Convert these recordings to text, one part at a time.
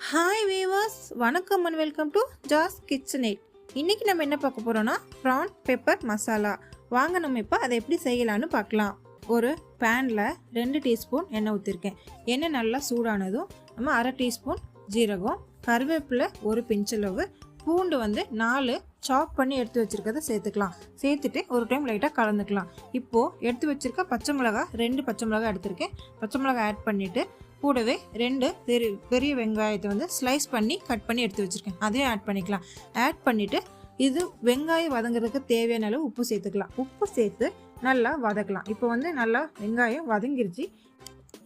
Hi viewers வணக்கம் and welcome to Jas kitchen eight இன்றைக்கி நம்ம என்ன பார்க்க போகிறோன்னா ப்ரான் பெப்பர் மசாலா வாங்க நம்ம இப்போ அதை எப்படி செய்யலான்னு பார்க்கலாம். ஒரு பேனில் ரெண்டு டீஸ்பூன் எண்ணெய் ஊற்றிருக்கேன் எண்ணெய் நல்லா சூடானதும் நம்ம அரை டீஸ்பூன் ஜீரகம் கருவேப்பிலை ஒரு பிஞ்சளவு பூண்டு வந்து நாலு சாப் பண்ணி எடுத்து வச்சுருக்கதை சேர்த்துக்கலாம். சேர்த்துட்டு ஒரு டைம் லைட்டாக கலந்துக்கலாம். இப்போது எடுத்து வச்சுருக்க பச்சை மிளகா ரெண்டு பச்சை மிளகா எடுத்திருக்கேன். பச்சை மிளகா ஆட் பண்ணிவிட்டு கூடவே ரெண்டு பெரிய பெரிய வெங்காயத்தை வந்து ஸ்லைஸ் பண்ணி கட் பண்ணி எடுத்து வச்சுருக்கேன். அதையும் ஆட் பண்ணிக்கலாம். ஆட் பண்ணிவிட்டு இது வெங்காயம் வதங்குறதுக்கு தேவையான அளவு உப்பு சேர்த்துக்கலாம். உப்பு சேர்த்து நல்லா வதக்கலாம். இப்போ வந்து நல்லா வெங்காயம் வதங்கிருச்சு.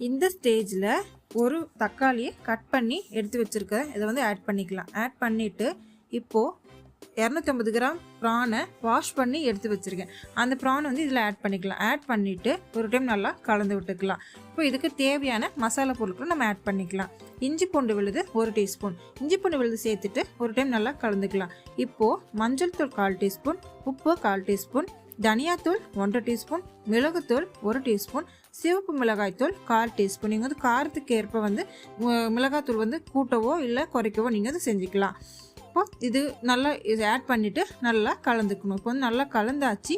இந்த ஸ்டேஜில் ஒரு தக்காளியை கட் பண்ணி எடுத்து வச்சுருக்க இதை வந்து ஆட் பண்ணிக்கலாம். ஆட் பண்ணிவிட்டு இப்போது இரநூத்தம்பது கிராம் ப்ரானை வாஷ் பண்ணி எடுத்து வச்சுருக்கேன். அந்த ப்ரான் வந்து இதில் ஆட் பண்ணிக்கலாம். ஆட் பண்ணிவிட்டு ஒரு டைம் நல்லா கலந்து விட்டுக்கலாம். இப்போ இதுக்கு தேவையான மசாலா பொருட்களும் நம்ம ஆட் பண்ணிக்கலாம். இஞ்சி பூண்டு விழுது ஒரு டீஸ்பூன். இஞ்சி பூண்டு விழுது சேர்த்துட்டு ஒரு டைம் நல்லா கலந்துக்கலாம். இப்போது மஞ்சள் தூள் கால் டீஸ்பூன் உப்பு கால் டீஸ்பூன் தனியாத்தூள் ஒன்றரை டீஸ்பூன் மிளகுத்தூள் ஒரு டீஸ்பூன் சிவப்பு மிளகாய்த்தூள் கால் டீஸ்பூன். நீங்கள் வந்து காரத்துக்கு ஏற்ப வந்து மிளகாத்தூள் வந்து கூட்டவோ இல்லை குறைக்கவோ நீங்கள் வந்து செஞ்சுக்கலாம். இப்போ இது நல்லா இது ஆட் பண்ணிவிட்டு நல்லா கலந்துக்கணும். இப்போ வந்து நல்லா கலந்தாச்சு.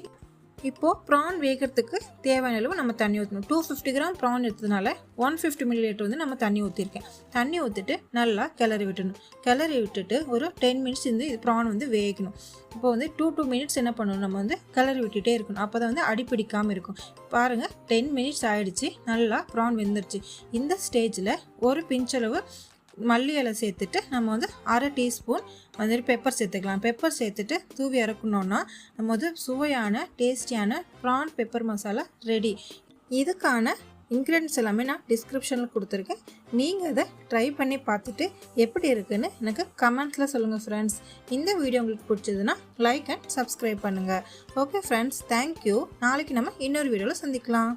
இப்போது ப்ரான் வேகிறதுக்கு தேவையான அளவு நம்ம தண்ணி ஊற்றணும் டூ ஃபிஃப்டி கிராம் ப்ரான் எடுத்ததுனால ஒன் ஃபிஃப்டி மில்லி லிட்டர் வந்து நம்ம தண்ணி ஊற்றிருக்கேன் தண்ணி ஊற்றிட்டு நல்லா கிளறி விட்டணும் கிளறி விட்டுட்டு ஒரு டென் மினிட்ஸ் வந்து இது ப்ரான் வந்து வேகணும். இப்போ வந்து டூ டூ மினிட்ஸ் என்ன பண்ணணும்? நம்ம வந்து கிளறி விட்டுட்டே இருக்கணும். அப்போ தான் வந்து அடிப்பிடிக்காமல் இருக்கும். பாருங்கள் டென் மினிட்ஸ் ஆகிடுச்சு நல்லா ப்ரான் வெந்துருச்சு. இந்த ஸ்டேஜில் ஒரு பிஞ்சளவு மல்லி இலை சேர்த்துட்டு நம்ம வந்து அரை டீஸ்பூன் வந்துட்டு பெப்பர் சேர்த்துக்கலாம். பெப்பர் சேர்த்துட்டு தூவி இறக்கணுன்னா நம்ம வந்து சுவையான டேஸ்டியான ப்ரான் பெப்பர் மசாலா ரெடி இதுக்கான இன்க்ரீடியன்ஸ் எல்லாமே நான் டிஸ்கிரிப்ஷனில் கொடுத்துருக்கேன். நீங்கள் அதை ட்ரை பண்ணி பார்த்துட்டு எப்படி இருக்குன்னு எனக்கு கமெண்ட்ஸில் சொல்லுங்கள் ஃப்ரெண்ட்ஸ் இந்த வீடியோ உங்களுக்கு பிடிச்சதுன்னா லைக் அண்ட் சப்ஸ்கிரைப் பண்ணுங்கள் ஓகே ஃப்ரெண்ட்ஸ் தேங்க்யூ நாளைக்கு நம்ம இன்னொரு வீடியோவில் சந்திக்கலாம்.